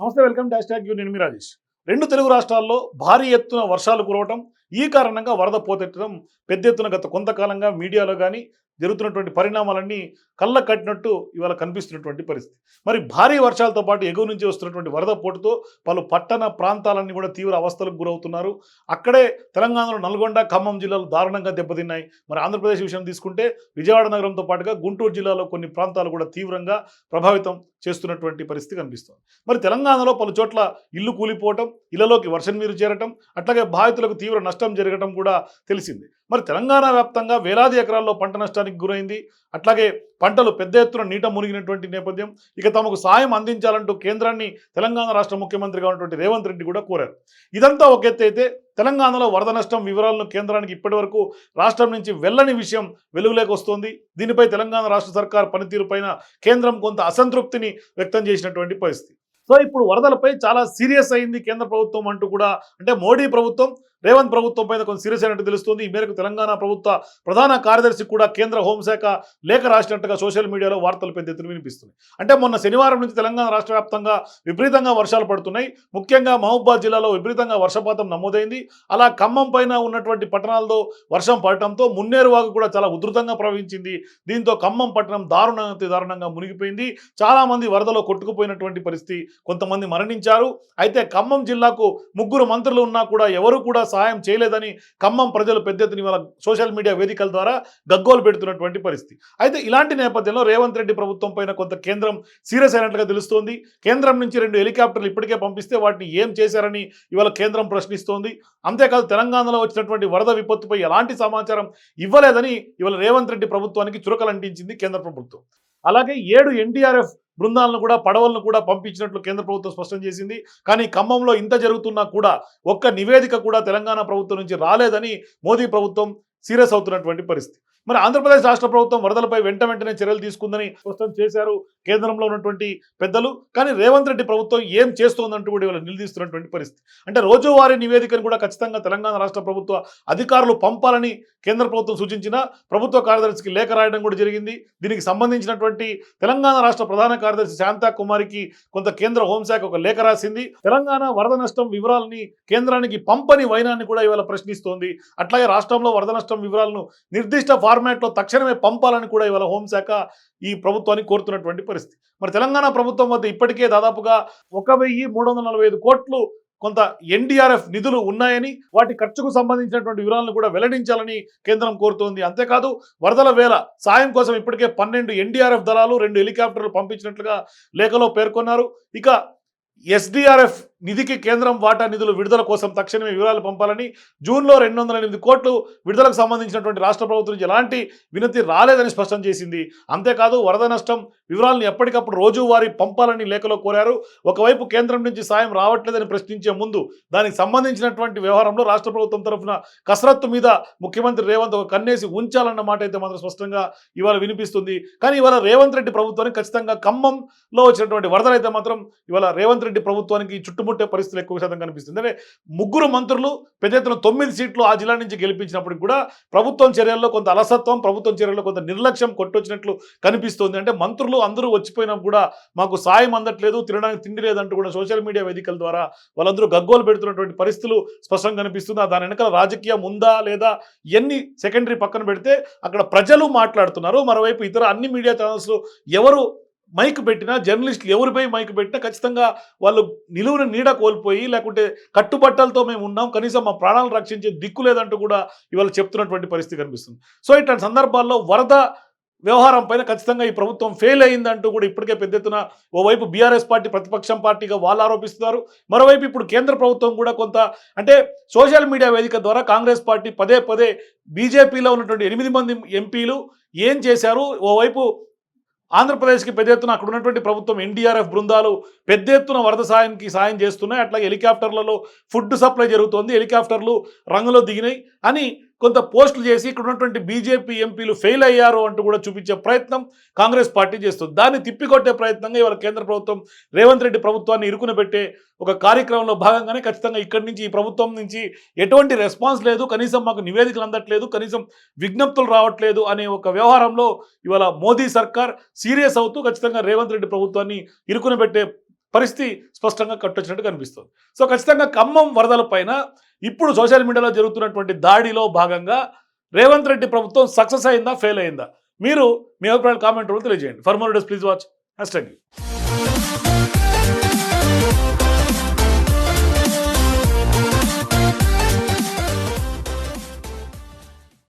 నమస్తే welcome dash tag you. నేను మీ రాజేష్. రెండు తెలుగు రాష్ట్రాల్లో భారీ ఎత్తున వర్షాలు కురవటం ఈ కారణంగా వరద పోతెట్టడం పెద్ద ఎత్తున గత కొంతకాలంగా మీడియాలో కానీ జరుగుతున్నటువంటి పరిణామాలన్నీ కళ్ళ కట్టినట్టు ఇవాళ కనిపిస్తున్నటువంటి పరిస్థితి. మరి భారీ వర్షాలతో పాటు ఎగువ నుంచి వస్తున్నటువంటి వరద పోటుతో పలు పట్టణ ప్రాంతాలన్నీ కూడా తీవ్ర అవస్థలకు గురవుతున్నారు. అక్కడే తెలంగాణలో నల్గొండ ఖమ్మం జిల్లాలు దారుణంగా దెబ్బతిన్నాయి. మరి ఆంధ్రప్రదేశ్ విషయం తీసుకుంటే విజయవాడ నగరంతో పాటుగా గుంటూరు జిల్లాలో కొన్ని ప్రాంతాలు కూడా తీవ్రంగా ప్రభావితం చేస్తున్నటువంటి పరిస్థితి కనిపిస్తుంది. మరి తెలంగాణలో పలు చోట్ల ఇల్లు కూలిపోవటం ఇళ్ళలోకి వర్షం నీరు చేరటం అట్లాగే బాధితులకు తీవ్ర నష్టం జరగటం కూడా తెలిసింది. మరి తెలంగాణ వ్యాప్తంగా వేలాది ఎకరాల్లో పంట నష్టానికి గురైంది. అట్లాగే పంటలు పెద్ద ఎత్తున నీట మునిగినటువంటి నేపథ్యం ఇక తమకు సాయం అందించాలంటూ కేంద్రాన్ని తెలంగాణ రాష్ట్ర ముఖ్యమంత్రిగా ఉన్నటువంటి రేవంత్ రెడ్డి కూడా కోరారు. ఇదంతా ఒక ఎత్తు అయితే తెలంగాణలో వరద నష్టం వివరాలను కేంద్రానికి ఇప్పటివరకు రాష్ట్రం నుంచి వెళ్ళని విషయం వెలుగులోకి వస్తోంది. దీనిపై తెలంగాణ రాష్ట్ర సర్కార్ పనితీరు పైన కేంద్రం కొంత అసంతృప్తిని వ్యక్తం చేసినటువంటి పరిస్థితి. సో ఇప్పుడు వరదలపై చాలా సీరియస్ అయింది కేంద్ర ప్రభుత్వం అంటూ కూడా అంటే మోడీ ప్రభుత్వం రేవంత్ ప్రభుత్వం పైన కొన్ని సీరియస్ అయినట్టు తెలుస్తుంది. ఈ మేరకు తెలంగాణ ప్రభుత్వ ప్రధాన కార్యదర్శి కూడా కేంద్ర హోంశాఖ లేఖ రాసినట్టుగా సోషల్ మీడియాలో వార్తలు పెద్ద ఎత్తున వినిపిస్తున్నాయి. అంటే మొన్న శనివారం నుంచి తెలంగాణ రాష్ట్ర వ్యాప్తంగా విపరీతంగా వర్షాలు పడుతున్నాయి. ముఖ్యంగా మహబూబాద్ జిల్లాలో విపరీతంగా వర్షపాతం నమోదైంది. అలా ఖమ్మం పైన ఉన్నటువంటి పట్టణాల్లో వర్షం పడటంతో మున్నేరు వాగు కూడా చాలా ఉధృతంగా ప్రవహించింది. దీంతో ఖమ్మం పట్టణం దారుణంగా దారుణంగా మునిగిపోయింది. చాలామంది వరదలో కొట్టుకుపోయినటువంటి పరిస్థితి కొంతమంది మరణించారు. అయితే ఖమ్మం జిల్లాకు ముగ్గురు మంత్రులు ఉన్నా కూడా ఎవరు కూడా సహాయం చేయలేదని ఖమ్మం ప్రజలు పెద్ద ఎత్తున సోషల్ మీడియా వేదికల ద్వారా గగ్గోలు పెడుతున్నటువంటి పరిస్థితి. అయితే ఇలాంటి నేపథ్యంలో రేవంత్ రెడ్డి ప్రభుత్వం పైన కొంత కేంద్రం సీరియస్ అయినట్లుగా తెలుస్తోంది. కేంద్రం నుంచి రెండు హెలికాప్టర్లు ఇప్పటికే పంపిస్తే వాటిని ఏం చేశారని ఇవాళ కేంద్రం ప్రశ్నిస్తోంది. అంతేకాదు తెలంగాణలో వచ్చినటువంటి వరద విపత్తుపై ఎలాంటి సమాచారం ఇవ్వలేదని ఇవాళ రేవంత్ రెడ్డి ప్రభుత్వానికి చురకలంటించింది కేంద్ర ప్రభుత్వం. అలాగే ఏడు ఎన్డీఆర్ఎఫ్ బృందాలను కూడా పడవలను కూడా పంపించినట్లు కేంద్ర ప్రభుత్వం స్పష్టం చేసింది. కానీ ఖమ్మంలో ఇంత జరుగుతున్నా కూడా ఒక్క నివేదిక కూడా తెలంగాణ ప్రభుత్వం నుంచి రాలేదని మోదీ ప్రభుత్వం సీరియస్ అవుతున్నటువంటి పరిస్థితి. మరి ఆంధ్రప్రదేశ్ రాష్ట్ర ప్రభుత్వం వరదలపై వెంట వెంటనే చర్యలు తీసుకుందని స్పష్టం చేశారు కేంద్రంలో ఉన్నటువంటి పెద్దలు. కానీ రేవంత్ రెడ్డి ప్రభుత్వం ఏం చేస్తోందంటూ కూడా ఇవాళ నిలదీస్తున్నటువంటి పరిస్థితి. అంటే రోజువారీ నివేదికను కూడా ఖచ్చితంగా తెలంగాణ రాష్ట్ర ప్రభుత్వ అధికారులు పంపాలని కేంద్ర ప్రభుత్వం సూచించిన ప్రభుత్వ కార్యదర్శికి లేఖ రాయడం కూడా జరిగింది. దీనికి సంబంధించినటువంటి తెలంగాణ రాష్ట్ర ప్రధాన కార్యదర్శి శాంతా కుమారికి కొంత కేంద్ర హోంశాఖ ఒక లేఖ రాసింది. తెలంగాణ వరద నష్టం వివరాలని కేంద్రానికి పంపని వైనాన్ని కూడా ఇవాళ ప్రశ్నిస్తోంది. అట్లాగే రాష్ట్రంలో వరద నష్టం వివరాలను నిర్దిష్ట ఫార్మాట్లో తక్షణమే పంపాలని కూడా ఇవాళ హోంశాఖ ఈ ప్రభుత్వాన్ని కోరుతున్నటువంటి పరిస్థితి. మరి తెలంగాణ ప్రభుత్వం వద్ద ఇప్పటికే దాదాపుగా ఒక వెయ్యి మూడు వందల నలభై ఐదు కోట్లు కొంత ఎన్డీఆర్ఎఫ్ నిధులు ఉన్నాయని వాటి ఖర్చుకు సంబంధించినటువంటి వివరాలను కూడా వెల్లడించాలని కేంద్రం కోరుతోంది. అంతేకాదు వరదల వేళ సాయం కోసం ఇప్పటికే పన్నెండు ఎన్డీఆర్ఎఫ్ దళాలు రెండు హెలికాప్టర్లు పంపించినట్లుగా లేఖలో పేర్కొన్నారు. ఇక ఎస్డీఆర్ఎఫ్ నిధికి కేంద్రం వాటా నిధులు విడుదల కోసం తక్షణమే వివరాలు పంపాలని జూన్లో రెండు వందల ఎనిమిది కోట్లు విడుదలకు సంబంధించినటువంటి రాష్ట్ర ప్రభుత్వం నుంచి ఎలాంటి వినతి రాలేదని స్పష్టం చేసింది. అంతేకాదు వరద నష్టం వివరాలను ఎప్పటికప్పుడు రోజువారీ పంపాలని లేఖలో కోరారు. ఒకవైపు కేంద్రం నుంచి సాయం రావట్లేదని ప్రశ్నించే ముందు దానికి సంబంధించినటువంటి వ్యవహారంలో రాష్ట్ర ప్రభుత్వం తరఫున కసరత్తు మీద ముఖ్యమంత్రి రేవంత్ ఒక కన్నేసి ఉంచాలన్న మాట అయితే మాత్రం స్పష్టంగా ఇవాళ వినిపిస్తుంది. కానీ ఇవాళ రేవంత్ రెడ్డి ప్రభుత్వానికి ఖచ్చితంగా ఖమ్మంలో వచ్చినటువంటి వరదలు అయితే మాత్రం ఇవాళ రేవంత్ రెడ్డి ప్రభుత్వానికి చుట్టుముట్టు పరిస్థితులు ఎక్కువ శాతం కనిపిస్తుంది. అంటే ముగ్గురు మంత్రులు పెద్ద ఎత్తున తొమ్మిది సీట్లు ఆ జిల్లా నుంచి గెలిపించినప్పటికి కూడా ప్రభుత్వం చర్యల్లో కొంత అలసత్వం ప్రభుత్వం చర్యల్లో కొంత నిర్లక్ష్యం కొట్టొచ్చినట్లు కనిపిస్తోంది. అంటే మంత్రులు అందరూ వచ్చిపోయినా కూడా మాకు సాయం అందట్లేదు తినడానికి తిండి లేదంటూ కూడా సోషల్ మీడియా వేదికల ద్వారా వాళ్ళందరూ గగ్గోలు పెడుతున్నటువంటి పరిస్థితులు స్పష్టంగా కనిపిస్తుంది. దాని వెనకాల రాజకీయం ఉందా లేదా ఎన్ని సెకండరీ పక్కన పెడితే అక్కడ ప్రజలు మాట్లాడుతున్నారు. మరోవైపు ఇతర అన్ని మీడియా ఛానల్స్లో ఎవరు మైక్ పెట్టినా జర్నలిస్టులు ఎవరిపై మైక్ పెట్టినా ఖచ్చితంగా వాళ్ళు నిలువున నీడ కోల్పోయి లేకుంటే కట్టుబట్టలతో మేము ఉన్నాం కనీసం మా ప్రాణాలను రక్షించే దిక్కు లేదంటూ కూడా ఇవాళ చెప్తున్నటువంటి పరిస్థితి కనిపిస్తుంది. సో ఇట్లాంటి సందర్భాల్లో వరద వ్యవహారం పైన ఖచ్చితంగా ఈ ప్రభుత్వం ఫెయిల్ అయిందంటూ కూడా ఇప్పటికే పెద్ద ఎత్తున ఓవైపు బీఆర్ఎస్ పార్టీ ప్రతిపక్షం పార్టీగా వాళ్ళు ఆరోపిస్తున్నారు. మరోవైపు ఇప్పుడు కేంద్ర ప్రభుత్వం కూడా కొంత అంటే సోషల్ మీడియా వేదిక ద్వారా కాంగ్రెస్ పార్టీ పదే పదే బీజేపీలో ఉన్నటువంటి ఎనిమిది మంది ఎంపీలు ఏం చేశారు? ఓవైపు ఆంధ్రప్రదేశ్కి పెద్ద ఎత్తున అక్కడ ఉన్నటువంటి ప్రభుత్వం ఎన్డీఆర్ఎఫ్ బృందాలు పెద్ద ఎత్తున వరద సాయానికి సాయం చేస్తున్నాయి. అట్లాగే హెలికాప్టర్లలో ఫుడ్ సప్లై జరుగుతోంది. హెలికాప్టర్లు రంగులో దిగినాయి. అని కొంత పోస్టులు చేసి ఇక్కడ ఉన్నటువంటి బీజేపీ ఎంపీలు ఫెయిల్ అయ్యారు అంటూ కూడా చూపించే ప్రయత్నం కాంగ్రెస్ పార్టీ చేస్తుంది. దాన్ని తిప్పికొట్టే ప్రయత్నంగా ఇవాళ కేంద్ర ప్రభుత్వం రేవంత్ రెడ్డి ప్రభుత్వాన్ని ఇరుకున పెట్టే ఒక కార్యక్రమంలో భాగంగానే ఖచ్చితంగా ఇక్కడి నుంచి ఈ ప్రభుత్వం నుంచి ఎటువంటి రెస్పాన్స్ లేదు. కనీసం మాకు నివేదికలు అందట్లేదు. కనీసం విజ్ఞప్తులు రావట్లేదు అనే ఒక వ్యవహారంలో ఇవాళ మోదీ సర్కార్ సీరియస్ అవుతూ ఖచ్చితంగా రేవంత్ రెడ్డి ప్రభుత్వాన్ని ఇరుకున పెట్టే పరిస్థితి స్పష్టంగా కట్టొచ్చినట్టు కనిపిస్తుంది. సో ఖచ్చితంగా ఖమ్మం వరదల పైన ఇప్పుడు సోషల్ మీడియాలో జరుగుతున్నటువంటి దాడిలో భాగంగా రేవంత్ రెడ్డి ప్రభుత్వం సక్సెస్ అయిందా ఫెయిల్ అయిందా? మీరు మీ అభిప్రాయాలు కామెంట్ రూపంలో తెలియజేయండి. For more days please watch. Hashtag